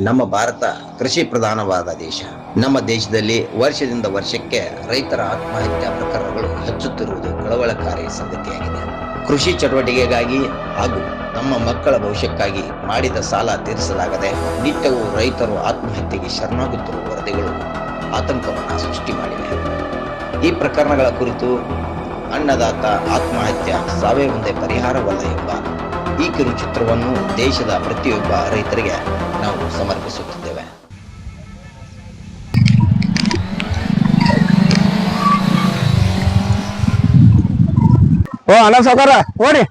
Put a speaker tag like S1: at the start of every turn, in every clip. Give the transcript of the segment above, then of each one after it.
S1: ನಮ್ಮ ಭಾರತ ಕೃಷಿ ಪ್ರಧಾನವಾದ ದೇಶ. ನಮ್ಮ ದೇಶದಲ್ಲಿ ವರ್ಷದಿಂದ ವರ್ಷಕ್ಕೆ ರೈತರ ಆತ್ಮಹತ್ಯಾ ಪ್ರಕರಣಗಳು ಹೆಚ್ಚುತ್ತಿರುವುದು ಕಳವಳಕಾರಿ ಸಂಗತಿಯಾಗಿದೆ. ಕೃಷಿ ಚಟುವಟಿಕೆಗಾಗಿ ಹಾಗೂ ನಮ್ಮ ಮಕ್ಕಳ ಭವಿಷ್ಯಕ್ಕಾಗಿ ಮಾಡಿದ ಸಾಲ ತೀರಿಸಲಾಗದೆ ನಿತ್ಯವೂ ರೈತರು ಆತ್ಮಹತ್ಯೆಗೆ ಶರಣಾಗುತ್ತಿರುವ ವರದಿಗಳು ಆತಂಕವನ್ನು ಸೃಷ್ಟಿ ಮಾಡಿವೆ. ಈ ಪ್ರಕರಣಗಳ ಕುರಿತು ಅನ್ನದಾತ ಆತ್ಮಹತ್ಯೆ ಸಾವೇ ಒಂದೇ ಪರಿಹಾರವಲ್ಲ ಎಂಬ ಈ ಕಿರುಚಿತ್ರವನ್ನು ದೇಶದ ಪ್ರತಿಯೊಬ್ಬ ರೈತರಿಗೆ ನಾವು ಸಮರ್ಪಿಸುತ್ತಿದ್ದೇವೆ.
S2: ಓ ಅಣ್ಣ ಸಾಕಾರ ಓಡಿ.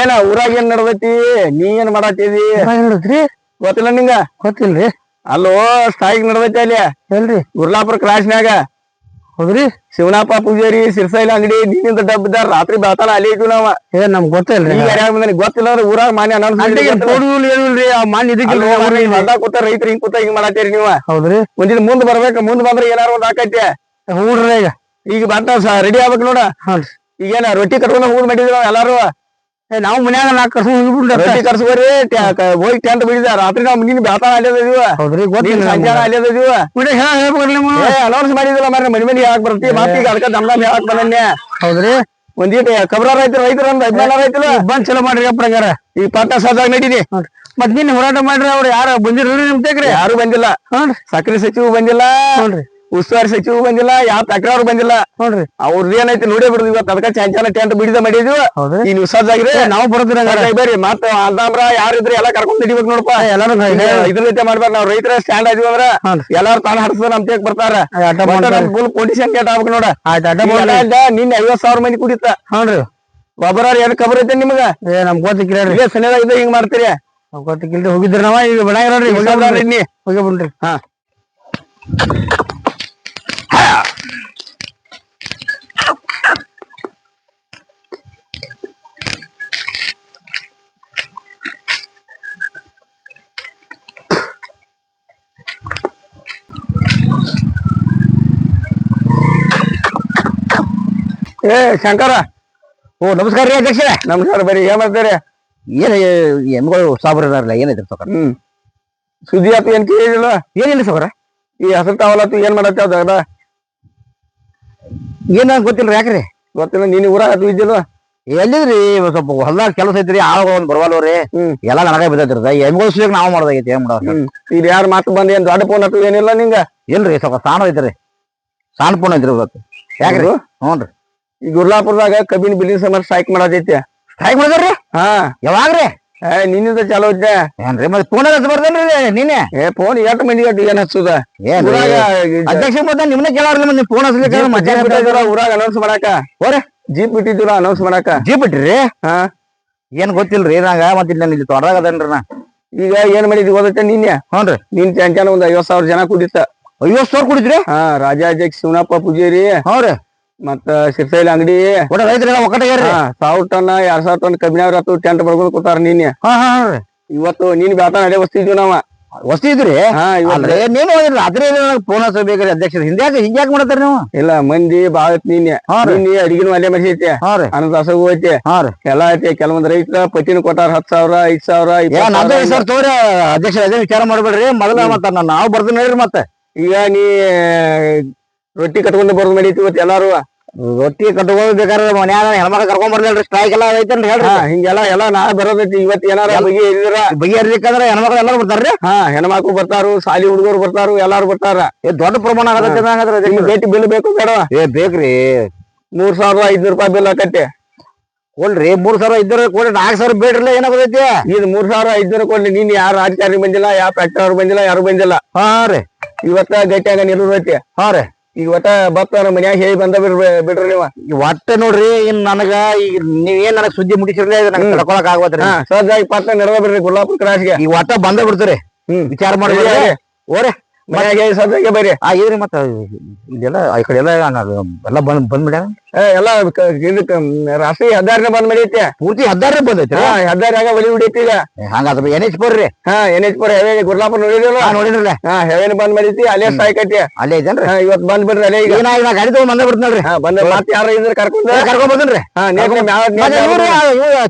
S2: ಏನ ಊರಾಗ ಏನ್ ನಡ್ದೈತಿ? ನೀ ಏನ್ ಮಾಡತ್ತಿದಿ
S3: ನೋಡಿದ್ರಿ
S2: ಗೊತ್ತಿಲ್ಲ ನಿಂಗ?
S3: ಗೊತ್ತಿಲ್ರಿ.
S2: ಅಲ್ಲೋ ಸ್ಥಾಯಿಗ್ ನಡ್ದೈತಿ ಅಲ್ಲಿ.
S3: ಎಲ್ರಿ.
S2: ಗುರ್ಲಾಪುರ ಕ್ರಾಸ್ನ್ಯಾಗ
S3: ಹೌದ್ರಿ?
S2: ಶಿವನಾಪ ಪೂಜಾರಿ ಸಿರ್ಸೈಲ ಅಂಗಡಿ ನೀನಿಂದ ಡಬ್ಬಿದ ರಾತ್ರಿ ಬೆಳತಾನ ಅಲ್ಲಿ ಇದ್ವಿ ನಾವ.
S3: ಏ ನಮ್ಗ್ ಗೊತ್ತಿಲ್ರಿ
S2: ಈಗ ಯಾರ್ಯಾರ ಬಂದಾನಿ ಗೊತ್ತಿಲ್ಲ ಅಂದ್ರೆ ಊರಾಗ ಮಾನ್ಯ
S3: ಕೊಡುದಿಲ್ಲ ಏನಿಲ್ರಿ ಆ
S2: ಮಾನ್ಯ ಕೂತ ರೈತರು ಹಿಂಗ್ ಕೂತ ಹಿಂಗ್ ಮಾಡತ್ತೀರಿ ನೀವ.
S3: ಹೌದ್ರಿ.
S2: ಮುಂದಿನ ಮುಂದ್ ಬರ್ಬೇಕ ಮುಂದ್ ಬಂದ್ರೆ ಏನಾರ ಒಂದ್ ಆಕೈತಿ
S3: ಹೂಡ್ರಿ ಈಗ.
S2: ಈಗ ಬಂತ ರೆಡಿ ಆಗ್ಬೇಕು ನೋಡ.
S3: ಈಗ
S2: ಏನ ರೊಟ್ಟಿ ಕಟ್ಕೊಂಡ್ ಹೋಗ್ ಮಾಡಿದ್ವಿ ಎಲ್ಲಾರು.
S3: ನಾವು ಮನ್ಯಾಗ ನಾಲ್ಕು ಕರ್ಸ
S2: ರೊಟ್ಟಿ ಕರ್ಸ್ಕೋರಿ ಹೋಗಿ ಟೆಂಟ್ ಬಿಡಿದ. ರಾತ್ರಿ ನಾವ್ ನಿನ್ ಬೆಳತಾನ ಅಲ್ಲದ ಇದೀವ
S3: ಹೌದ್ರಿ
S2: ನೀನ್
S3: ಗೊತ್ತಿಲ್ಲ
S2: ಸಂಜಾನ ಅಲ್ಲದ ಇದೀವ
S3: ಬಿಡಿ ಹೇಳ್ಬೇಕ್ರಿ ನೀವು
S2: ಏ ಅನೌನ್ಸ್ ಮಾಡಿದಿಲ್ಲ ಮರ ಮನಿ ಮನಿ ಹೇಳಕ್ ಬರ್ತಿ? ಮತ್ತೆ ಈಗ ಅದಕ್ಕೆ ದಮ್ದಮ್ ಹೇಳಕ್ ಬಂದನ್ಯ
S3: ಹೌದ್ರಿ.
S2: ಒಂದೀಟ ಕಬ್ರ ರೈತರು ರೈತರು ಒಂದ್ ಹದಿನಾರು ರೈತರು
S3: ಬಂದ್ ಚಲೋ ಮಾಡ್ರಿ ಅಪ್ಪಂಗಾರ
S2: ಈ ಪಾಠ ಸಾದಾಗ ನಡೀನಿ
S3: ಮತ್ ನಿನ್ನ ಹೋರಾಟ ಮಾಡ್ರಿ ಅವ್ರು ಯಾರು ಬಂದಿರ್ರಿ ನಿಮ್ ತೆಗ್ರಿ?
S2: ಯಾರು ಬಂದಿಲ್ಲ. ಸಕ್ರೆ ಸಚಿವ ಬಂದಿಲ್ಲ.
S3: ಹ್ಞೂನ್ರಿ
S2: ಉಸ್ತುವಾರಿ ಸಚಿವ ಬಂದಿಲ್ಲ ಯಾವ ತಕರಾರು ಬಂದಿಲ್ಲ.
S3: ನೋಡ್ರಿ
S2: ಅವ್ರದ್ದು ಏನೈತಿ ನೋಡೇ ಬಿಡುದು ಇವತ್ತು. ಅದಕ್ಕ ಚಂಚಲ ಟೆಂಟ್ ಬಿಡಿದ ಮಾಡಿದ್ವಿ. ಈ ನೀವು ಸಜ್ಜಾಗ್ರಿ
S3: ನಾವು ಬರೋದ್ರಿ ಬೇರೆ
S2: ಮತ್ತೆ ಮತ್ತ ಯಾರು ಇದ್ರೆ ಎಲ್ಲಾ ಕರ್ಕೊಂಡ್ ಹಿಡಿಬೇಕು ನೋಡಪ್ಪ.
S3: ಎಲ್ಲಾರು
S2: ಇದ್ರ ರೀತಿ ಮಾಡ್ಬಾರ ನಾವ್ ರೈತರ ಸ್ಟ್ಯಾಂಡ್ ಆದ್ವಿ ಅಂದ್ರ ಎಲ್ಲಾರು ತಾನು ಹಡ್ಸದ ನಮ್ ತೇಕ್ ಬರ್ತಾರ. ಫುಲ್ ಕೇಟ್ ಆಗ್ಬೇಕು ನೋಡ. ನಿನ್ನ ಐವತ್ ಸಾವಿರ ಮಂದಿ ಕುಡಿತ.
S3: ಹ್ಞೂ
S2: ಒಬ್ಬರ ಏನ್ ಖಬರ್ ಐತೆ ನಿಮ್ಗ?
S3: ಏ ನಮ್ ಗೊತ್ತಿಕ್ಕಿಲ್ರಿ
S2: ಇದೇ ಸನಿಯಾಗಿದ್ದ ಹಿಂಗ್ ಮಾಡ್ತೀರಿ.
S3: ಗೊತ್ತಿಕ್ಕಿಲ್ರಿ. ಹೋಗಿದ್ರಿ ನಾವ ಈಗ ಬೆಳಗ್ಗೆ ನೋಡ್ರಿ. ಹೋಗಿ ಬಿಡ್ರಿ
S2: ಹಾ. ಏ ಶಂಕರ.
S3: ಓ ನಮಸ್ಕಾರ ರೀ ಅಧ್ಯಕ್ಷ
S2: ನಮಸ್ಕಾರ ಬರ್ರಿ ಏನ್ ಮಾಡ್ತೀರಿ
S3: ಏನ್ ಎಮ್ಗಳು ಸಾಬ್ರ ಇದಾರಲ್ಲ ಏನೈತ್ರಿ ಸೌಕರ್
S2: ಹ್ಮ್. ಸುದ್ದಿ ಆತು ಏನ್ ಕೇಳಿಲ್ಲ
S3: ಏನಿಲ್ಲ ಸೌಕರ
S2: ಈ ಹಸರು ತಾವಲತ್ತು ಏನ್ ಮಾಡತ್ತೆ ಅದ
S3: ಏನ ಗೊತ್ತಿಲ್ಲ ಯಾಕ್ರಿ?
S2: ಗೊತ್ತಿಲ್ಲ ನೀನ್ ಊರಾಗ ಅದು ಇದ್ದಿಲ್ಲ?
S3: ಎಲ್ಲಿದ್ರಿ ಸ್ವಲ್ಪ ಹೊಲ್ದಾಗ ಕೆಲಸ ಐತ್ರಿ ಆವಾಗ ಒಂದ್ ಬರವಲ್ವ್ರಿ. ಎಲ್ಲಾ ನನಗ ಬಿದ್ದೈತ್ರಿ ಎಮ್ಗಳು ಸುಲಿಕ್ ನಾವು ಮಾಡ್ದಾಗೈತಿ ಏನ್ ಮಾಡೋದು?
S2: ಇದು ಯಾರ ಮಾತು ಬಂದ್ ಏನ್ ದೊಡ್ಡ ಫೋನ್ ಆತು ಏನಿಲ್ಲ ನಿಂಗ?
S3: ಇಲ್ರಿ ಸ್ವಲ್ಪ ಸಾಣ ಐತ್ರಿ. ಸಾಣ ಫೋನ್ ಐತ್ರಿ ಇವತ್ತು. ಯಾಕ್ರಿ? ಹ್ಞೂ
S2: ಈ ಗುರ್ಲಾಪುರದಾಗ ಕಬ್ಬಿನ ಬಿಲ್ಲಿನ ಸಮರ್ ಸ್ಟ್ರೈಕ್ ಮಾಡೋದೈತಿ.
S3: ಸ್ಟ್ರೈಕ್ ಮಾಡಿದ್ರಿ?
S2: ಹಾ.
S3: ಯಾವಾಗ್ರಿ?
S2: ಏ ನಿನ್ನಿಂದ ಚಾಲೋ ಐತೆ.
S3: ಏನ್ರಿ ಮತ್ತೆ ಪೂಣ ಹಚ್ಚಬಾರ್ದೇನ್ರಿ ನೀನೆ?
S2: ಏ ಫೋನ್ ಯಾಕ ಮಂದಿ ಅಟ್ ಏನ್ ಹಚ್ಚುದ?
S3: ಅಧ್ಯಕ್ಷ ಮತ್ತೆ ನಿಮ್ನ ಕೇಳಾರ್ಲಿ ಮತ್ತೆ ಫೋನ್ ಹಚ್ಚಲಿಕ್ಕೆ ಮಧ್ಯಾಹ್ನ
S2: ಬಿಟ್ಟಿದ್ರ ಊರಾಗ ಅನೌನ್ಸ್ ಮಾಡಾಕ.
S3: ಹೋರಿ.
S2: ಜೀಪ್ ಬಿಟ್ಟಿದ್ದೀರ ಅನೌನ್ಸ್ ಮಾಡಾಕ.
S3: ಜೀಪ್ ಬಿಟ್ರಿ
S2: ಹಾ.
S3: ಏನ್ ಗೊತ್ತಿಲ್ರಿ ನಂಗ ಮತ್ತೆ ಇಲ್ಲಿ ನಾನು ಇಲ್ಲಿ ತೊಡದಾಗ ಅದೇನ್ರಿ ನಾ?
S2: ಈಗ ಏನ್ ಮಾಡಿದ್ವಿ ಗೊತ್ತೈತೆ ನಿನ್ನೆ?
S3: ಹ್ಞೂನ್ರಿ
S2: ನಿನ್ ಚಂಚನ ಒಂದ್ ಐವತ್ ಸಾವಿರ ಜನ ಕುಡಿತ
S3: ಐವತ್ ಸಾವಿರ ಕುಡಿದ್ರಿ?
S2: ಹಾ ರಾಜಾಧ್ಯಕ್ಷ ಶಿವನಪ್ಪ ಪೂಜಾರಿ.
S3: ಹ್ಞೂ ರೀ
S2: ಮತ್ತ ಶಿರ್ಸೈಲಿ ಅಂಗಡಿ
S3: ಒಟ್ಟ
S2: ರೈತರ ಸಾವಿರ ಟನ್ ಎರಡ್ ಸಾವಿರ ಟನ್ ಕಬ್ಬಿನ ಆತು ಟೆಂಟ್ ಬಡ್ಕೊಂಡು ಕೂತಾರ ನಿನ್ನೆ.
S3: ಹಾ ಹಾ ಹಾ
S2: ಇವತ್ತು ನೀನ್ ಬ್ಯಾತ ನಡೆ ವಸ್ತಿದ್ವಿ ನಾವ.
S3: ವಸ್ತಿ ಇದ್ರಿ?
S2: ಹಾ ಇವತ್ತು.
S3: ಅಲ್ರಿ ಹೋದ್ರಿ ರಾತ್ರಿ ಫೋನ್ ಹಚ್ಚಬೇಕ್ರಿ ಅಧ್ಯಕ್ಷ. ಹಿಂದ್ಯಾಕ ಹಿಂಗ್ಯಾಕ್ ಮಾಡತ್ತಾರ ನೀವು?
S2: ಇಲ್ಲ ಮಂದಿ ಬಾಳ ಐತಿ ನಿನ್ನೆ. ಅಡಿಗೆನು ಅಲ್ಲೇ ಮಸಿ
S3: ಹಾ ರೀ.
S2: ಅನ್ನದ ಹಸಗು ಐತೆ. ಎಲ್ಲಾ ಐತೆ ಕೆಲವೊಂದ್ ರೈತರ ಪಟ್ಟಿನ ಕೊಟ್ಟಾರ ಹತ್ ಸಾವಿರ ಐದ್ ಸಾವಿರ
S3: ಸರ್ ತೋರಿ ಅಧ್ಯಕ್ಷ ಅದೇ ವಿಚಾರ ಮಾಡ್ಬೇಡ್ರಿ. ಮೊದಲ ಮತ್ತ ನಾನು ನಾವು ಬರ್ದು ನೋಡ್ರಿ ಮತ್ತೆ.
S2: ಈಗ ನೀ ರೊಟ್ಟಿ ಕಟ್ಕೊಂಡು ಬರ್ದು ನಡೀತಿ ಇವತ್ತು ಎಲ್ಲಾರು.
S3: ರೊಟ್ಟಿ ಕಟ್ಕೊಂಡು ಬೇಕಾದ್ರೆ ಮನ್ಯಾಗ ಹೆಣ್ಮಕ್ಳು ಕರ್ಕೊಂಡ್ ಬರ್ಲಿಲ್ರಿ ಸ್ಟ್ರೈಕ್ ಎಲ್ಲ ಐತೇನ್ರಿ ಹೇಳ್ರಿ.
S2: ಹಾ ಹಿಂಗೆಲ್ಲ ಎಲ್ಲ ನಾ ಬರೋದೈತಿ ಇವತ್ ಏನಾರ ಬಗೆ ಇದ್ರ
S3: ಬಗೆಹರಿಲಿಕ್ಕಂದ್ರೆ ಹೆಣ್ಮಕ್ಳು ಎಲ್ಲರೂ ಬರ್ತಾರ್ರಿ?
S2: ಹಾ ಹೆಣ್ಮಕ್ಳು ಬರ್ತಾರು ಶಾಲಿ ಹುಡುಗರು ಬರ್ತಾರು ಎಲ್ಲಾರು ಬರ್ತಾರ.
S3: ಏ ದೊಡ್ಡ ಪ್ರಮಾಣ ಆಗತ್ತೆ.
S2: ಭೇಟಿ ಬಿಲ್ ಬೇಕು ಬೇಡ
S3: ಏ ಬೇಕ್ರಿ.
S2: ಮೂರ್ ಸಾವಿರ ಐದ್ನೂರು ರೂಪಾಯಿ ಬಿಲ್ ಆಕತ್ತೆ.
S3: ಕೊಡ್ರಿ ಮೂರ್ ಸಾವಿರ ಐದ್ನೂರ ಕೊಡ್ರಿ ನಾಲ್ಕು ಸಾವಿರ ಬೇಡ್ರಲ್ಲ ಏನಾಗೋದೈತಿ
S2: ಇದು ಮೂರ್ ಸಾವಿರ ಐದ್ನೂರು ಕೊಡ್ಲಿ ನೀನ್ ಯಾರು ರಾಜಕಾರಣಿ ಬಂದಿಲ್ಲ ಯಾವ ಫ್ಯಾಕ್ಟರಿ ಅವ್ರು ಬಂದಿಲ್ಲ ಯಾರು ಬಂದಿಲ್ಲ.
S3: ಹಾ ರೀ.
S2: ಇವತ್ತ ಗಟ್ಟಿಯಾಗ ನಿಲ್ಲೈತಿ
S3: ಹಾ ರೀ.
S2: ಈಗ ಒಟ್ಟ ಬತ್ತ ನಮ್ಮ ಮನ್ಯಾಗ ಹೇಳಿ ಬಂದ ಬಿಡ್ರಿ ಬಿಡ್ರಿ ನೀವ.
S3: ಈ ಒಟ್ಟ ನೋಡ್ರಿ ಇನ್ ನನಗ ಈಗ ನೀವ್ ಏನ್ ನನಗ್ ಸುದ್ದಿ ನನಗೆ
S2: ಹ್ಮ್.
S3: ತಡ್ಕೊಳಕ್ ಆಗ್ಬೋದ್ರಿ
S2: ಸದ್ಯ ಪಾತ್ರ ನೆರವ ಬಿಡ್ರಿ ಗುಲ್ಲಾಪುರ ಕ್ರಾಸ್ಗೆ
S3: ಈಗ ಒಟ್ಟ ಬಂದ ಬಿಡ್ತೀರಿ.
S2: ಹ್ಮ್.
S3: ವಿಚಾರ ಮಾಡ್ಬೇಡ್ರಿ. ಓರೆ
S2: ಮನ್ಯಾಗ ಸದ್ಯಕ್ಕೆ ಬರ್ರಿ
S3: ಆಗಿದ್ರಿ ಮತ್ತ ಇಲ್ಲೆಲ್ಲ ಈ ಕಡೆ ಎಲ್ಲ ಎಲ್ಲ ಬಂದ್ ಬಂದ್ಬಿಡ್ಯಾರ
S2: ಎಲ್ಲ ಇದಕ್ಕ ರಾಷ್ಟ್ರೀಯ ಹೆದ್ದಾರಿನ ಬಂದ್ ಮಾಡೈತಿ
S3: ಪೂರ್ತಿ ಹೆದ್ದಾರಿ ಬಂದೈತಿ
S2: ಹಾ ಹೆದ್ದಾರಿಯಾಗ ಒಲಿ ಹೊಡಿತಿ ಈಗ.
S3: ಹಂಗಾದ್ರೆ ಎನ್ ಎಚ್ ಬರ್ರಿ
S2: ಹಾ ಎನ್ ಎಚ್ ಪುರ ಹೆವೇಲಿ ಗುರ್ಲಾಪುರ
S3: ನೋಡಿದ್ರಲ್ಲ? ನೋಡಿದ್ರಲ್ಲ.
S2: ಹಾ ಹೆವೇಲಿ ಬಂದ್ ಮಾಡೈತಿ ಅಲ್ಲೇ ಸಾಯ್ಕೈತಿ
S3: ಅಲ್ಲೇ ಐತೇನ್ರಿ
S2: ಇವತ್ ಬಂದ್ ಬಿಡ್ರಿ ಅಲ್ಲೇ ಈಗ.
S3: ನಾ ಗಾಡಿ ತಗೊಂಡ್ ಬಂದ ಬಿಡ್ತೀನಲ್ರಿ
S2: ಹಾ ಬಂದ ಮತ್ತೆ ಯಾರ ಇದ್ರ ಕರ್ಕೊಂಡ
S3: ಕರ್ಕೊಂಡ್ ಬಂದ್ರಿ
S2: ಹಾ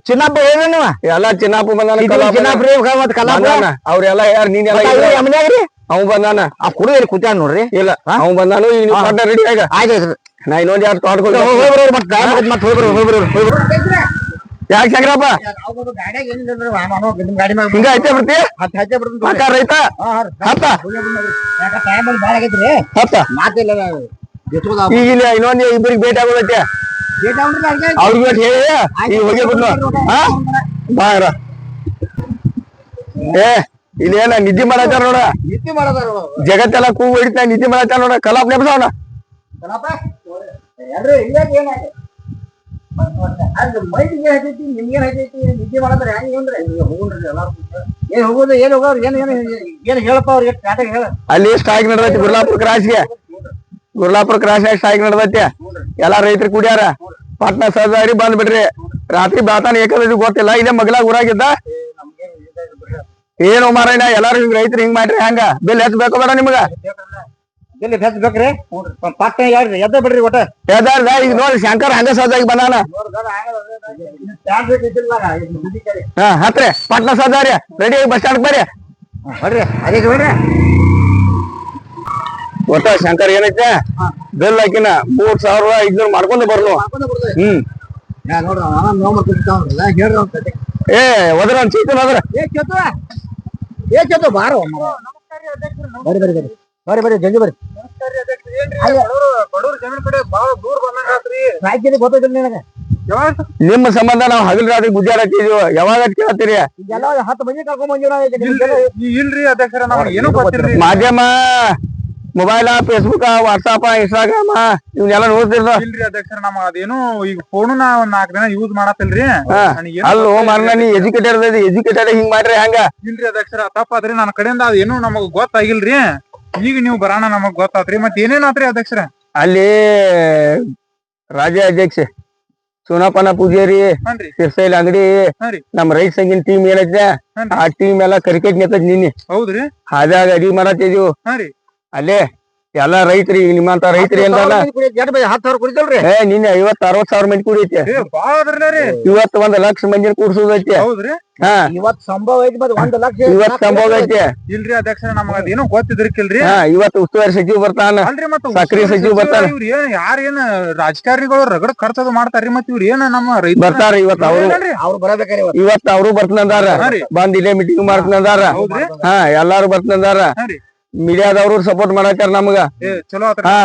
S3: ಚಿನ್ನಪ್ಪ ಏನೇನು
S2: ಎಲ್ಲ ಚಿನ್ನಪ್ಪ ಕಲಾಪ
S3: ಚಿನ್ನಪ್ಪ
S2: ಅವ್ರೆಲ್ಲ ಯಾರು ನೀನ್ ಎಲ್ಲ? ಅವ್ ಬಂದಾನ?
S3: ಆ ಕುಡಿದ್ರಿ ಕೂತಾನ ನೋಡ್ರಿ?
S2: ಇಲ್ಲ? ಅವ್ ಬಂದಾನು ಈಗ ನೀವು
S3: ಹಾ.
S2: ರೆಡಿ ಆಗ.
S3: ಆಯ್ತು
S2: ನಾ ಇನ್ನೊಂದ್ ಯಾರು ತೋಡ್ಕೊಂಡು
S3: ಹೋಗಿ ಮತ್ತೆ ಮತ್ತೆ
S2: ಯಾಕೆ ಶಂಕರಪ್ಪ? ಐತೆ ಬರ್ತಿ ರೈತ? ಹತ್ತ? ಹತ್ತ? ಈಗ ಇಲ್ಲ ಇನ್ನೊಂದ್ ಇಬ್ಬರಿಗೆ ಭೇಟಿ ಆಗೋದೈತೆ ಅವ್ರಿಗೆ ಹೇಳಿ ಈಗ ಹೋಗಿ ಬಿಡ್ನು. ಹಾ? ಬಾರ ಏ ಇಲ್ಲಿ ಏನ ನಿದ್ದೆ ಮಾಡತ್ತಾರ ನೋಡ? ಜಗತ್ತೆಲ್ಲ ಕೂ ಹೊಡಿತ ನಿದ್ದೆ ಮಾಡತ್ತಾರ ನೋಡ? ಕಲಾಪ್ ನೆಪಸವನ
S3: ಏನ್ ಹೋಗೋದು ಏನ್ ಹೋಗೋರು ಏನ್ ಏನ್ ಏನ್ ಹೇಳಪ್ಪ ಅವ್ರಿಗೆ? ಟಾಟಾ ಹೇಳ.
S2: ಅಲ್ಲಿ ಸ್ಟ್ರೈಕ್ ನಡ್ದೈತಿ ಗುರ್ಲಾಪುರ ಕ್ರಾಸ್ಗೆ ಗುರ್ಲಾಪುರ ಕ್ರಾಸ್ ಸ್ಟ್ರೈಕ್ ನಡ್ದೈತಿ. ಎಲ್ಲಾ ರೈತರು ಕುಡಿಯಾರ. ಪಟ್ನಾ ಸಹದಾರಿ ಬಂದ್ಬಿಡ್ರಿ ರಾತ್ರಿ ಬಾತಾನ ಏಕದೈತಿ ಗೊತ್ತಿಲ್ಲ. ಇದೇ ಮಗ್ಲಾಗ ಊರಾಗಿದ್ದ ಏನು ಮಾರಾಯಣ ಎಲ್ಲಾರು ಹಿಂಗ್ ರೈತರು ಹಿಂಗ್ ಮಾಡ್ರಿ ಹಂಗ? ಬಿಲ್ ಹೆಚ್ಚಬೇಕು ಬೇಡ ನಿಮ್ಗ?
S3: ಎಲ್ಲಿ ಹೆಚ್ಚ ಬೇಕ್ರಿ? ಪಟ್ಟ ಯಾರ್ರಿ ಎದ್ದ ಬಿಡ್ರಿ ಒಟ್ಟ.
S2: ಈಗ ನೋಡಿ ಶಂಕರ್ ಹಂಗ ಸದಾಗಿ ಬಂದಾನ. ಹಾ ಹತ್ರಿ. ಪಟ್ನ ಸದಾರಿ ರೆಡಿ ಬಸ್ ಸ್ಟ್ಯಾಂಡ್ ಬರ್ರಿ.
S3: ಬರ್ರಿ. ಅದೇ
S2: ಒಟ್ಟ ಶಂಕರ್ ಏನೈತೆ? ಬಿಲ್ ಹಾಕಿನ ಮೂರ್ ಸಾವಿರ ಐದ್ನೂರ್ ಮಾಡ್ಕೊಂಡು ಬರ್ಲು. ಹ್ಮ್. ಏ ಒದ್ರ ಒಂದ್ ಚೀತನ್ ಹೋದ್ರ
S3: ಏ ಏ ಚೇತು ಬಾರೋ ಬರ್ರಿ ಬರ್ರಿ ಬರ್ರಿ ಬರ್ರಿ ಬರ್ರಿ ಜಲ್ದಿ ಬರ್ರಿ ರಾಜ್ಯದ ಗೊತ್ತಿಲ್ಲ ನಿನಗೆ?
S2: ನಿಮ್ಮ ಸಂಬಂಧ ನಾವು ಹಗಲ್ ರಾತ್ರಿ ಗುದ್ದಾಡತ್ತಿದ್ವಿ ಯಾವಾಗ ಕೇಳ್ತೀರಿ?
S3: ಹತ್ತು ಮಂದಿ ಕರ್ಕೊಂಡ್ ಬಂದಿವಿ
S4: ಇಲ್ರಿ ಅಧ್ಯಕ್ಷರ
S2: ಮಾಧ್ಯಮ ಮೊಬೈಲ್ ಫೇಸ್ಬುಕ್ ವಾಟ್ಸಾಪ್ ಇನ್ಸ್ಟಾಗ್ರಾಮ್ ಇವನ್ನೆಲ್ಲ ನೋಡ್ತಿರ್ತಾರೆ
S4: ಇಲ್ರಿ ಅಧ್ಯಕ್ಷರ ಅದೇನು ಈಗ ಫೋನ್ ನಾ ಒಂದ್ ನಾಲ್ಕ್ ದಿನ ಯೂಸ್ ಮಾಡತ್ತಿಲ್ರಿ.
S2: ಅಲ್ಲೋ
S4: ಗೊತ್ತಿಲ್ರಿ.
S2: ನೀ ಎಜುಕೇಟೆಡ್ ಎಜುಕೇಟೆಡ್ ಹಿಂಗ್ ಮಾಡ್ರಿ ಹಂಗ?
S4: ಇಲ್ರಿ ಅಧ್ಯಕ್ಷರ ತಪ್ಪಾದ್ರಿ ನನ್ನ ಕಡೆಯಿಂದ ಅದೇನು ನಮಗ್ ಗೊತ್ತಾಗಿಲ್ರಿ. ಈಗ ನೀವು ಬರೋಣ ನಮಗ್ ಗೊತ್ತಾತ್ರಿ. ಮತ್ತೆ ಏನೇನ್ ಆತ್ರಿ ಅಧ್ಯಕ್ಷರ?
S2: ಅಲ್ಲಿ ರಾಜ್ಯ ಅಧ್ಯಕ್ಷ ಸೋನಾಪನ ಪೂಜಾರಿ ಸಿರ್ಸೈಲ್ ಅಂಗಡಿ ನಮ್ ರೈತ ಸಂಘಿನ ಟೀಮ್ ಏನೈತೆ ಆ ಟೀಮ್ ಎಲ್ಲ ಕ್ರಿಕೆಟ್ ನಿಂತದ್ ನಿನ್ನೆ.
S4: ಹೌದ್ರಿ.
S2: ಹಾದಾಗ ಅಡಿ ಮಾಡತ್ತಿದೀವಿ. ಅಲ್ಲೇ ಎಲ್ಲಾ ರೈತರಿ ನಿಮ್ಮಂತ ರೈತ್ರಿ ಏನ್ರಲ್ಲ
S3: ಹತ್ತು ಸಾವಿರ ಕುಡಿತಲ್ರಿ?
S2: ಏ ನಿನ್ನೆ ಐವತ್ ಅರವತ್ ಸಾವಿರ ಮಂದಿ ಕುಡಿಯೈತಿ ಇವತ್ತು ಒಂದ್ ಲಕ್ಷ ಮಂದಿ ಕೂಡ್ಸೋದೈತಿ.
S4: ಹೌದ್ರಿ?
S2: ಹಾ.
S3: ಇವತ್ ಸಂಭವ ಐತಿ ಮತ್ತೆ ಒಂದ್ ಲಕ್ಷ
S2: ಇವತ್ ಸಂಭವ ಐತಿ.
S4: ಇಲ್ರಿ ಅಧ್ಯಕ್ಷರ ನಮಗ ಅದೇನು ಗೊತ್ತಿದ್ರಿಕಿಲ್ರಿ
S2: ಹಾ ಇವತ್ತು ಉಸ್ತುವಾರಿ ಸಚಿವ ಬರ್ತಾನ
S4: ಅಲ್ರಿ ಮತ್ತ
S2: ಸಕ್ರಿ ಸಚಿವ ಬರ್ತಾನ.
S4: ಇವ್ರ ಏನ್ ಯಾರ ಏನ್ ರಾಜಕಾರಣಿಗಳು ರಗಡ ಖರ್ಚದ ಮಾಡ್ತಾರ್ರಿ ಮತ್ ಇವ್ರ ಏನ ನಮ್ಮ ರೈತ
S2: ಬರ್ತಾರ ಇವತ್ ಅವ್ರು.
S3: ಅವ್ರು ಬರಬೇಕಾರೆ ಇವತ್ತು.
S2: ಇವತ್ ಅವರು ಬರ್ತನಂದಾರ. ಬಂದ ಇಲ್ಲೇ ಮೀಟಿಂಗ್ ಮಾಡ್ತನಂದಾರ.
S4: ಹೌದ್ರಿ?
S2: ಹಾ ಎಲ್ಲಾರು ಬರ್ತನಂದಾರ. ಮೀಡಿಯಾದವ್ರು ಸಪೋರ್ಟ್ ಮಾಡಾಕ್ಯಾರ ನಮ್ಗ ಹಾ.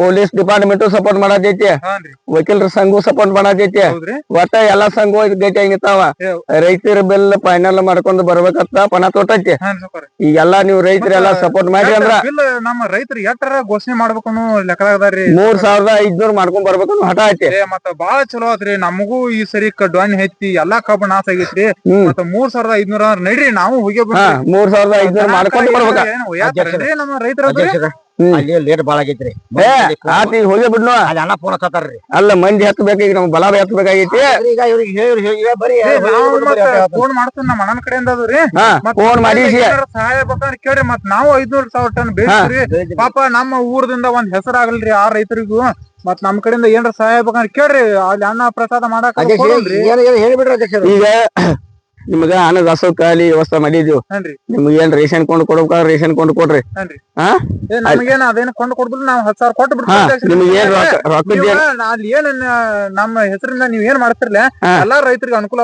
S2: ಪೊಲೀಸ್ ಡಿಪಾರ್ಟ್ಮೆಂಟ್ ಸಪೋರ್ಟ್ ಮಾಡತೈತಿ
S4: ಹಾನ್ರಿ
S2: ವಕೀಲರ ಸಂಘ ಸಪೋರ್ಟ್ ಮಾಡತೈತಿ
S4: ಹೌದ್ರಿ.
S2: ಒಟ್ಟ ಎಲ್ಲಾ ಸಂಘ ಗಟ್ಟಿ ಆಗಿರ್ತಾವ. ರೈತರ ಬಿಲ್ ಫೈನಲ್ ಮಾಡ್ಕೊಂಡು ಬರ್ಬೇಕಂತ ಪಣ ತೊಟ್ಟೈತಿ.
S4: ಈಗ ಎಲ್ಲಾ
S2: ಈಗೆಲ್ಲಾ ನೀವು ರೈತರೆಲ್ಲಾ ಸಪೋರ್ಟ್ ಮಾಡಿ ಅಂದ್ರ
S4: ಬಿಲ್ ನಮ್ಮ ರೈತರು ಎಷ್ಟರ ಘೋಷಣೆ ಮಾಡ್ಬೇಕು ಅನ್ನೋ ಲೆಕ್ಕದಾಗದಾರ್ರಿ
S2: ಮೂರ್ ಸಾವಿರದ ಐದ್ನೂರ್ ಮಾಡ್ಕೊಂಡ್ ಬರ್ಬೇಕು ಹಠ ಐತಿ.
S4: ಮತ್ತ ಬಾಳ ಚಲೋ ಆತ್ರಿ ನಮಗೂ ಈ ಸರಿ ಡ್ವಾನ್ ಹೆಚ್ಚಿ ಎಲ್ಲಾ ಕಬ್ಬು ನಾಶ ಆಗೈತ್ರಿ. ಮತ್ತ ಮೂರ್ ಸಾವಿರದ ಐದ್ನೂರ ಅಂದ್ರ ನಡ್ರಿ ನಾವು ಹೋಗಿ
S2: ಮೂರ್ ಸಾವಿರದ ಐದ್ನೂರ್ ಮಾಡ್ಕೊಂಡು ಬರ್ಬೇಕು.
S4: ನಮ್ಮ ರೈತರ.
S3: ಅಲ್ಲಿ ಲೇಟ್ ಬಾಳ ಆಗೈತ್ರಿ.
S2: ಆತ ಈಗ ಹೋಗಿ ಬಿಡ್ನು?
S3: ಅಲ್ಲಿ ಅಣ್ಣ ಫೋನ್ ಹತ್ತಾರ್ರಿ
S2: ಅಲ್ಲ ಮಂದಿ ಹತ್ತಬೇಕ ಈಗ ನಮ್ಗ್ ಬಲ ಹತ್ಬೇಕಾಗೈತಿ.
S3: ಈಗ ಇವ್ರಿಗೆ ಹೇಳಿ ಬರೀ
S4: ಫೋನ್ ಮಾಡ್ತೀನಿ ನಮ್ಮ ಅಣ್ಣನ ಕಡೆಯಿಂದ ಅದು ರೀ.
S2: ಫೋನ್
S4: ಏನಾರ ಸಹಾಯ ಬೇಕಂದ್ರ ಕೇಳ್ರಿ ಮತ್ ನಾವು ಐದ್ನೂರ್ ಸಾವಿರ ಟನ್ ಬೇಕ್ರಿ. ಪಾಪ ನಮ್ಮ ಊರದಿಂದ ಒಂದ್ ಹೆಸರಾಗಲ್ರಿ ಆ ರೈತರಿಗೂ. ಮತ್ ನಮ್ ಕಡೆಯಿಂದ ಏನಾರ ಸಹಾಯ ಬೇಕಂದ್ರೆ ಕೇಳ್ರಿ ಅಲ್ಲಿ ಅನ್ನ ಪ್ರಸಾದ ಮಾಡಕ್
S2: ಈಗ ನಿಮ್ಗ ಅನ್ನದ ಹಸೋಕಾಲಿ ವ್ಯವಸ್ಥೆ ಮಾಡಿದ್ವಿ. ನಿಮ್ಗೆ ಏನ್ ರೇಷನ್ ಕೊಂಡು ಕೊಡ್ಬೇಕ ರೇಷನ್ ಕೊಂಡು ಕೊಡ್ರಿ. ಹಾ
S4: ನಮಗೇನ ಅದೇನ ಕೊಂಡು ಕೊಡ್ಬಿಟ್ಟು ನಾವ್ ಹತ್ ಸಾವಿರ ಕೊಟ್ಟು
S2: ನಿಮ್ಗೆ ಏನ್ ರೊಕ್ಕ
S4: ಅಲ್ಲಿ ಏನ್ ನಮ್ಮ ಹೆಸರಿಂದ ನೀವ್ ಏನ್ ಮಾಡ್ತಿರ್ಲ ಎಲ್ಲಾ ರೈತರಿಗೆ ಅನುಕೂಲ.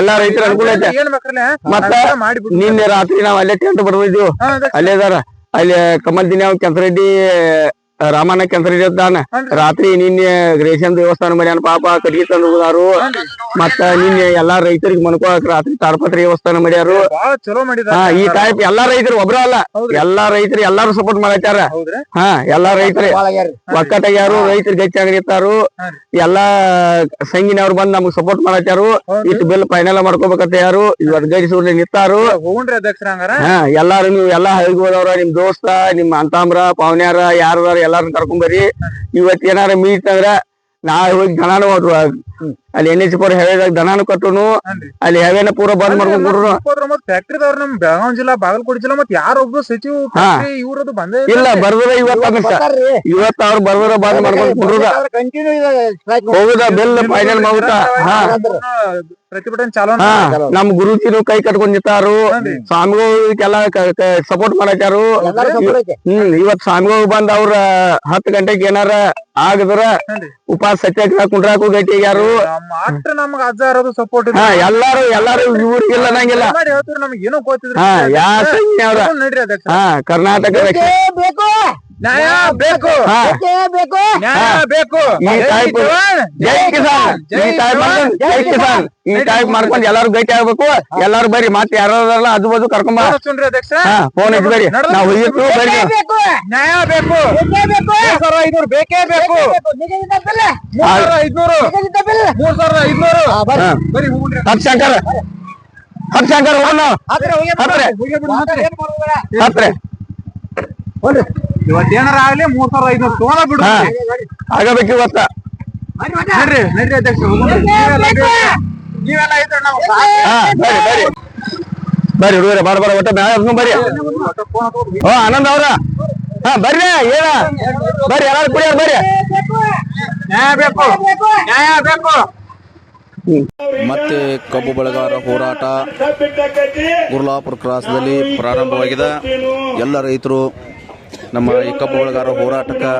S2: ಎಲ್ಲಾ ರೈತರ ಅನುಕೂಲ ಐತೆ.
S4: ಏನ್ ಬೇಕ್ರಲ್ಲ
S2: ಮತ್ತ ನಿನ್ನೆ ರಾತ್ರಿ ನಾವ್ ಅಲ್ಲೇ ಟೆಂಟ್ ಬಡದಿದ್ವು. ಅಲ್ಲೇ ಅದಾರ ಅಲ್ಲಿ ಕಮಲ್ ದಿನ ಕೆಂತರೆಡ್ಡಿ ರಾಮಣ್ಣ ಕೆಂತರೆಡ್ಡಿ ಇದ್ದಾನ ರಾತ್ರಿ ನಿನ್ನೆ ರೇಷನ್ ದೇವಸ್ಥಾನ ಮಾಡ್ಯಾನ ಪಾಪ ಕಟ್ಗಿ ತಂದು ಹೋದಾರು ಮತ್ತ ನಿನ್ನೆ ಎಲ್ಲಾ ರೈತರಿಗೆ ಮನ್ಕೋಕ್ ರಾತ್ರಿ ತಾಡ್ಪತ್ರಿ ವ್ಯವಸ್ಥಾನ ಮಾಡ್ಯಾರು. ಈ ಟೈಪ್ ಎಲ್ಲಾ ರೈತರು ಒಬ್ರ ಅಲ್ಲ. ಎಲ್ಲಾ ರೈತರು ಎಲ್ಲಾರು ಸಪೋರ್ಟ್ ಮಾಡತ್ತಾರ
S4: ಹೌದ್ರಿ.
S2: ಹಾ ಎಲ್ಲಾ ರೈತರು. ಒಕ್ಕಟ್ಟಾಗ್ಯಾರು ರೈತರು
S4: ಗಚ್ಚಾಗಿರ್ತಾರು
S2: ಎಲ್ಲಾ ಸಂಗಿನವ್ರು ಬಂದ್ ನಮಗ್ ಸಪೋರ್ಟ್ ಮಾಡತ್ತಾರು
S4: ಇಟ್
S2: ಇಷ್ಟು ಬಿಲ್ ಫೈನಲ್ ಮಾಡ್ಕೋಬೇಕಂತ ಯಾರು. ಇವತ್ತು ಗಡಿಸೂರ್ಲಿ ನಿಂತಾರು. ಹಾ ಎಲ್ಲಾರು ನೀವು ಎಲ್ಲಾ ಹೋದವ್ರ ನಿಮ್ ದೋಸ್ತ ನಿಮ್ ಅಂತಾಮ್ರ ಪಾವನ್ಯಾರ ಯಾರದಾರ ಎಲ್ಲಾರನ್ನ ಕರ್ಕೊಂಬರ್ರಿ ಇವತ್ ಏನಾರ ಮೀಟ್ ಅಂದ್ರ ನಾ ಹೋಗಿ ದನಾನು ಹೋದ್ರು ಅಲ್ಲಿ ಎನ್ ಎಚ್ ಪುರ ಹೇಳಿದಾಗ ದನಾನು ಕಟ್ಟುನು. ಅಲ್ಲಿ ಹೇಗೇನ ಪೂರ ಬಂದ್ ಮಾಡ್ಕೊಂಡ್ರು
S4: ಫ್ಯಾಕ್ಟ್ರಿ ಫ್ಯಾಕ್ಟ್ರಿದವ್ರ ನಮ್ ಬೆಳಗಾವಿ ಜಿಲ್ಲಾ ಬಾಗಲಕೋಟೆ ಜಿಲ್ಲಾ ಮತ್ ಯಾರೊಬ್ರು ಸಚಿವ ಇವ್ರದ್ದು ಬಂದೇ
S2: ಇಲ್ಲ ಬರ್ದ್ರ ಇವತ್ತ ಇವತ್ತ ಅವ್ರು ಬರ್ದ್ರ ಬಂದ್ ಮಾಡ್ಕೊಂಡ್ ಹೋಗುದ ಬೆಲ್ ಫೈನಲ್ ಮಾಡುತ್ತ ಹಾ.
S4: ಪ್ರತಿಭಟನೆ ಚಾಲೂ
S2: ಹಾ ನಮ್ ಗುರುಜಿರು ಕೈ ಕಟ್ಕೊಂಡ್ ನಿಂತಾರು
S4: ಹನ್ರಿ.
S2: ಸಪೋರ್ಟ್
S3: ಐತೆ.
S2: ಹ್ಮ್ ಇವತ್ ಸ್ವಾಮಿಗಳು ಬಂದ್ ಅವ್ರ ಹತ್ತು ಗಂಟೆಗ್ ಏನಾರ ಆಗದ್ರ
S4: ಉಪಾಸ
S2: ಉಪವಾಸ ಸತ್ಯಾಗ್ರಹ ಕುಂಡ್ರಾಕು ಗಟ್ಟಿ
S4: ಆಗ್ಯಾರು ನಮ್ಗ ಅಜ್ಜ ಇರೋದು ಸಪೋರ್ಟ್
S2: ಎಲ್ಲಾರು ಎಲ್ಲಾರು ಇವ್ರಿಗಿಲ್ಲ ನಂಗಿಲ್ಲ
S4: ಮಾಡಿ ಹೇಳ್ತೀರಿ ನಮ್ಗೆ ಏನೋ ಗೊತ್ತಿದ್ರಿ
S2: ಹಾ ಯಾ
S4: ನಡ್ರಿ ಅಧ್ಯಕ್ಷ
S2: ಹಾ ಕರ್ನಾಟಕ
S3: ಬೇಕು.
S4: ನ್ಯಾಯ ಬೇಕು.
S3: ಬೇಕು.
S4: ನ್ಯಾಯ ಬೇಕು.
S2: ಈ
S4: ಜೈ
S2: ಕಿಸಾನ್. ಈ ಟೈಪ್ ಮಾಡ್ಕೊಂಡ್ ಜೈ ಕಿಸಾನ್. ಈ ಟೈಪ್ ಮಾಡ್ಕೊಂಡು ಎಲ್ಲಾರು ಭೇಟಿ ಆಗ್ಬೇಕು. ಎಲ್ಲಾರು ಬರ್ರಿ ಮತ್ತೆ ಯಾರಲ್ಲ ಅದು ಬಾಜು ಕರ್ಕೊಂಡ್
S4: ಫೋನ್
S2: ಬರ್ರಿ ನಾವ್ ಬರ್ರಿ
S3: ಬೇಕು
S4: ನ್ಯಾಯ ಬೇಕು.
S3: ಬೇಕೇ ಬೇಕು.
S4: ಮೂರ್ ಸಾವಿರ ಐದ್ನೂರು ಬೇಕೇ ಬೇಕು ಮೂರ್ ಸಾವಿರ ಐದ್ನೂರು ಮೂರ್ ಸಾವಿರದ ಐದ್ನೂರು. ಬರೀ
S2: ಶಂಕರ್ ಹತ್ ಶಂಕರ್
S3: ಹತ್ರ
S2: ಹತ್ರೆ. ಹತ್ರೆ.
S3: ಹೋಗ್ರಿ.
S4: ಇವತ್ ಏನಾರ ಆಗ್ಲಿ ಮೂರ್ ಸಾವಿರ ಐದ್ನೂರು ತೋಲ ಬಿಡು.
S2: ಆಗಬೇಕು ಇವತ್ತ.
S4: ನಡ್ರಿ ನಡ್ರಿ ಅಧ್ಯಕ್ಷ ಹೋಗೋಣ. ನೀವೆಲ್ಲ ಇದ್ರೆ ನಾವು
S2: ಹಾ ಬರ್ರಿ ಬರ್ರಿ. ಬರ್ರಿ ಹುಡುಗರೆ ಬಾರ ಬಾರ ಒಟ್ಟ ಮ್ಯಾಲ ಬರ್ರಿ. ಓ ಆನಂದ್ ಅವ್ರ. ಹಾ ಬರ್ರಿ ಏನ? ಬರ್ರಿ ಯಾರು ಕುಡಿಯಾರ ಬರ್ರಿ.
S4: ನ್ಯಾಯ ಬೇಕು. ನ್ಯಾಯ ಬೇಕು.
S5: ಮತ್ತೆ ಕಬ್ಬು ಬೆಳೆಗಾರರ ಹೋರಾಟ ಗುರ್ಲಾಪುರ ಕ್ರಾಸ್ದಲ್ಲಿ ಪ್ರಾರಂಭವಾಗಿದೆ. ಎಲ್ಲ ರೈತರು ನಮ್ಮ ಈ ಕಬ್ಬು ಬೆಳೆಗಾರ ಹೋರಾಟಕ್ಕೆ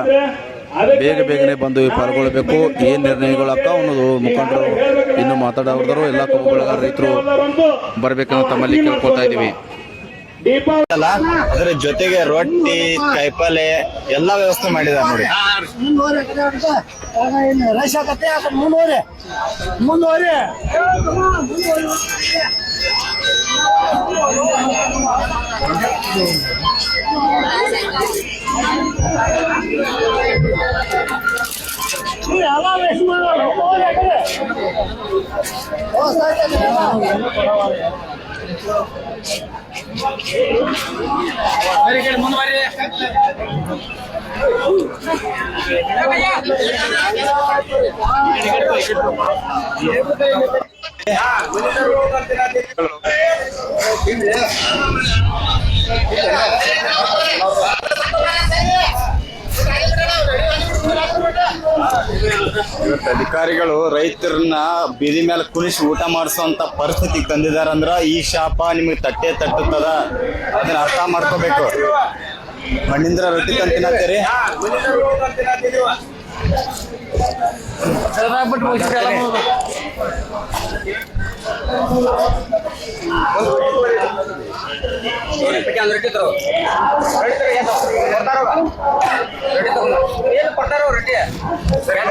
S5: ಬೇಗ ಬೇಗನೆ ಬಂದು ಪಾಲ್ಗೊಳ್ಬೇಕು ಏನು ನಿರ್ಣಯಗಳಕ್ಕ ಅನ್ನೋದು ಮುಖಂಡರು ಇನ್ನು ಮಾತಾಡೋದ್ರು ಎಲ್ಲ ಕಬ್ಬು ಬೆಳೆಗಾರ ರೈತರು ಬರ್ಬೇಕಂತ ತಮ್ಮಲ್ಲಿ ಕೇಳ್ಕೊತಾ ಇದ್ದೀವಿ.
S6: ಅಲ್ಲ ಅದ್ರ ಜೊತೆಗೆ ರೊಟ್ಟಿ ಕಾಯಿಪಲ್ಲೆ ಎಲ್ಲಾ ವ್ಯವಸ್ಥೆ ಮಾಡಿದಾರೆ ನೋಡಿ.
S3: ಆಗ ಏನು ರೈಸ್ ಆಗತ್ತೆ ಅದು
S6: ಇವತ್ತು ಅಧಿಕಾರಿಗಳು, ರೈತರನ್ನ ಬೀದಿ ಮೇಲೆ ಕುಣಿಸಿ ಊಟ ಮಾಡಿಸುವಂತ ಪರಿಸ್ಥಿತಿ ತಂದಿದಾರಂದ್ರ ಈ ಶಾಪ ನಿಮಗೆ ತಟ್ಟೆ ತಟ್ಟುತ್ತದ. ಅದನ್ನ ಅರ್ಥ ಮಾಡ್ಕೋಬೇಕು. ಮಣ್ಣಿಂದ್ರ ರೊಟ್ಟಿ ತಂದು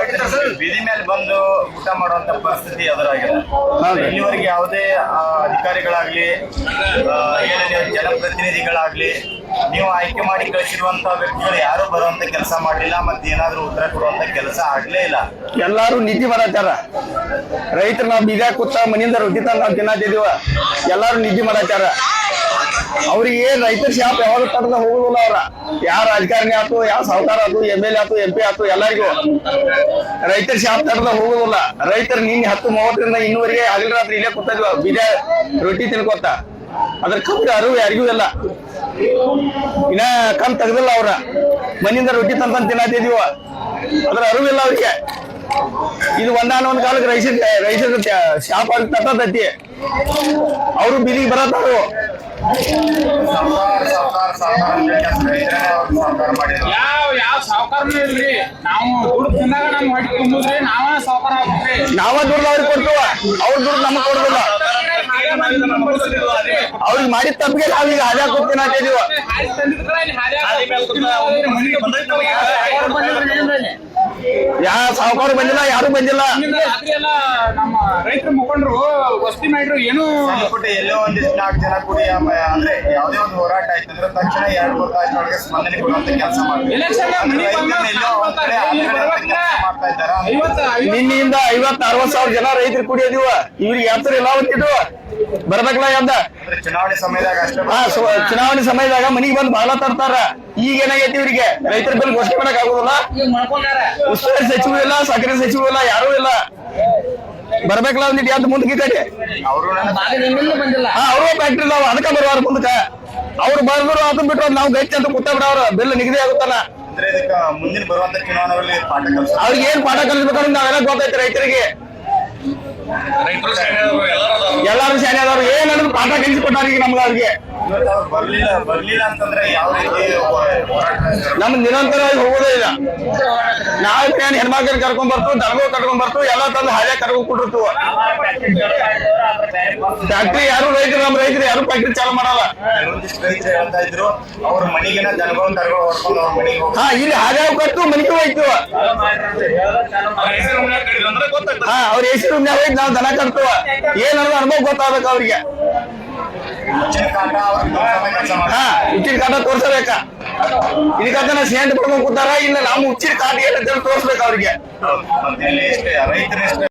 S6: ತಿನ್ನತ್ತೀರಿ ಬೀದಿ ಮೇಲೆ ಬಂದು ಊಟ ಮಾಡುವಂತ ಪರಿಸ್ಥಿತಿ ಎದುರಾಗಿದೆ. ಇಲ್ಲಿವರೆಗೆ ಯಾವುದೇ ಅಧಿಕಾರಿಗಳಾಗ್ಲಿ ಏನೇ ಜನಪ್ರತಿನಿಧಿಗಳಾಗ್ಲಿ ನೀವು ಆಯ್ಕೆ ಮಾಡಿ ಕಳಿಸಿರುವಂತ ವ್ಯಕ್ತಿಗಳು ಯಾರು ಬರುವಂತ ಕೆಲಸ ಮಾಡಲಿಲ್ಲ ಮತ್ತೆ ಏನಾದ್ರೂ ಉತ್ತರ ಕೊಡುವಂತ ಕೆಲಸ ಆಗ್ಲೇ ಇಲ್ಲ.
S2: ಎಲ್ಲಾರು ನಿಧಿ ಮಾಡತ್ತಾರ ರೈತರು ನಾವು ಬೀಜ ಕೂತ ಮನಿಯಿಂದ ರೊಟ್ಟಿ ತಂದು ನಾವು ತಿನ್ನತ್ತಿದೀವ ಎಲ್ಲಾರು ನಿಧಿ ಮಾಡತ್ತಾರ ಅವ್ರಿಗೆ ರೈತರ ಶಾಪ್ ಯಾವಾಗ ತರದ ಹೋಗುದಿಲ್ಲ ಅವ್ರ. ಯಾರ ರಾಜಕಾರಣಿ ಆತು ಯಾವ ಸಾಹುಕಾರ ಆತು ಎಂ ಎಲ್ ಎ ಆತು, ಎಂ ಪಿ ಆತು, ಎಲ್ಲರಿಗೂ ರೈತರ ಶಾಪ್ ತರದ ಹೋಗುದಿಲ್ಲ. ರೈತರು ನಿನ್ನೆ ಹತ್ತು, ಮೂವತ್ತರಿಂದ ಇನ್ನೂವರೆಗೆ ಹಗಲ್ ರಾತ್ರಿ ಇಲ್ಲೇ ಕೂತಿದ್ವ ಬೀಜ ರೊಟ್ಟಿ ತಿನ್ಕೊತ. ಅದ್ರ ಕಬ್ಬು ಅರಿವು ಯಾರಿಗೂ ಇಲ್ಲ. ಇನ್ನ ಕಣ್ ತೆಗ್ದಿಲ್ಲ ಅವ್ರ. ಮನೆಯಿಂದ ರೊಟ್ಟಿ ತಂದ್ ತಿನ್ನತ್ತಿದೀವ ಅದ್ರ ಅರಿವಿಲ್ಲ ಅವ್ರಿಗೆ. ಇದು ಒಂದಾನ ಒಂದ್ ಕಾಲಕ್ಕೆ ರೈಸರ್ ರೈಸರ್ ಶಾಪ್ ಆಗಿ ತಟ್ಟತೈತಿ ಅವರು ಬೀದಿಗೆ ಬರತ್ತಾರು.
S4: ಯಾವ ಯಾವ ಸಾವುಕಾರನೂ ಇಲ್ರಿ. ನಾವು ದುಡ್ಡು ತಿಂದಾಗ ನಮ್ ಹೊಟ್ಟೆ ತುಂಬುದ್ರಿ ನಾವ ಸಾವುಕಾರ ಆಗ್ಬೇಕ್ರಿ
S2: ನಾವ ದುಡ್ಡು ಅವ್ರಿಗೆ ಕೊಡ್ತೀವ. ಅವ್ರ ದುಡ್ಡು ನಮಗ್ ಕೊಡ್ತಿಲ್ಲ ಅವ್ರಿಗೆ ಮಾಡಿದ ತಪ್ಪಿಗೆ ನಾವೀಗ ಹಾದ್ಯಾಗ ಕೊಡ್ತೀನಿ ಹಾಕಿದೀವ ಯಾ ಸಾವುಕಾರ ಬಂದಿಲ್ಲ ಯಾರು ಬಂದಿಲ್ಲ.
S4: ಎಲ್ಲ ನಮ್ಮ
S2: ರೈತರು ಮುಖಂಡರು ವಸ್ತಿ ಮಾಡಿದ್ರು ಏನು
S6: ಎಲ್ಲೋ ಒಂದಿಷ್ಟು ನಾಲ್ಕು ಜನ ಕೂಡಿ ಅಂದ್ರೆ ಯಾವುದೇ ಒಂದು ಹೋರಾಟ ಆಯ್ತು ಅಂದ್ರೆ ತಕ್ಷಣ ಎರಡು ಮೂರು ತಾಸಿನೊಳಗೆ ಸ್ಪಂದನೆ ಕೊಡುವಂತ ಕೆಲಸ ಮಾಡ್ತಾ ಇದ್ದಾರೆ
S2: ನಿನ್ನೆಯಿಂದ ಐವತ್ ಅರವತ್ ಸಾವಿರ ಜನ ರೈತರು ಕುಡಿಯೋದಿವ. ಇವ್ರಿಗೆ ಯಾತ್ರ ಎಲ್ಲ ಹೊತ್ತಿದ್ದು ಬರ್ಬೇಕಲ್ಲ ಎಂದ?
S6: ಅಂದ್ರೆ ಚುನಾವಣೆ ಸಮಯದಾಗ ಅಷ್ಟೇ
S2: ಚುನಾವಣೆ ಸಮಯದಾಗ ಮನಿಗೆ ಬಂದು ಬಹಳ ತರ್ತಾರ. ಈಗ ಏನಾಗೈತಿ ಇವ್ರಿಗೆ? ರೈತರ ಬಿಲ್ ಘೋಷಣೆ ಮಾಡಕ್ ಆಗುದಿಲ್ಲ. ಉಸ್ತುವಾರಿ ಸಚಿವ ಇಲ್ಲ ಸಕ್ಕರೆ ಸಚಿವ ಇಲ್ಲ ಯಾರು ಇಲ್ಲ. ಬರ್ಬೇಕಲ್ಲ ಒಂದಿಟ್ಟು ಎದ್ದು ಮುಂದಕ್ಕೆ ಈ ಕಡೆ?
S6: ಅವರು
S2: ಹಾ ಅವರು ಫ್ಯಾಕ್ಟ್ರಿ ನಾವು ಅದಕ್ಕೆ ಬರುವಾರ ಮುಂದಕ್ಕೆ. ಅವ್ರು ಬರ್ದ್ರು ಅದನ್ನ ಬಿಟ್ರು ನಾವು ಗಟ್ಟಿ ಅಂತ ಕೂತ ಬಿಡವ್ರ ಬಿಲ್ ನಿಗದಿ ಆಗುತ್ತಲ್ಲ.
S6: ಮುಂದಿನ ಬರುವಂತ ಚುನಾವಣೆಗಳಲ್ಲಿ
S2: ಅವ್ರಿಗೆ ಏನ್ ಪಾಠ ಕಲಿಸ್ಬೇಕಂದ್ರೆ ನಾವೆಲ್ಲ ಹೋಗ್ತೈತಿ ರೈತರಿಗೆ. ಎಲ್ಲಾರು ಶಾಲೆ ಆದವ್ರು ಏನ್ ಅನ್ನೋದು ಪಾಠ ಕಲಿಸಿಕೊಟ್ಟಾರ ಈಗ ನಮ್ಗೆ ಅವ್ರಿಗೆ.
S6: ಬರ್ಲಿಲ್ಲ ಬರ್ಲಿಲ್ಲ ಅಂತಂದ್ರೆ ಯಾವ ರೀತಿ?
S2: ನಮ್ ನಿರಂತರವಾಗಿ ಹೋಗೋದೇ ಇಲ್ಲ. ನಾವು ಏನ್ ಹೆಣ್ಮಕ್ಳು ಕರ್ಕೊಂಡ್ ಬರ್ತು ದನಗಳು ಕರ್ಕೊಂಡ್ ಬರ್ತು ಎಲ್ಲ ತಂದು ಹಾಳೆ ಕರ್ಕೊಂಡ್ ಕೊಟ್ಟಿರ್ತು ಫ್ಯಾಕ್ಟ್ರಿ ಯಾರು ರೈತರು, ನಮ್ ರೈತರು ಯಾರು ಫ್ಯಾಕ್ಟ್ರಿ ಚಾಲು ಮಾಡಲ್ಲ.
S6: ಅವ್ರ ಮನೆಗೆ
S2: ಹಾ, ಇಲ್ಲಿ ಹಾಳೆ ಕಟ್ಟು, ಮನೆಗೆ ಹೋಯ್ತು ಹಾ, ಅವ್ರ ಎಸಿ ನಾವು ದನ ಕಟ್ತುವ. ಏನೋ ಅನ್ನೋದು ಅನುಭವ ಗೊತ್ತಾಗಬೇಕು ಅವ್ರಿಗೆ. ಹಾ ಹುಚ್ಚಿನ ಕಾಟ ತೋರ್ಸಬೇಕ? ಇದಕ್ಕಂತ ಸೇಂಟ್ ಪಡ್ಕೊಂಡ್ ಕೂತಾರ, ಇಲ್ಲ ನಾವು ಹುಚ್ಚಿನ ಕಾಟ ಏನಂತ ತೋರ್ಸ್ಬೇಕು ಅವ್ರಿಗೆ.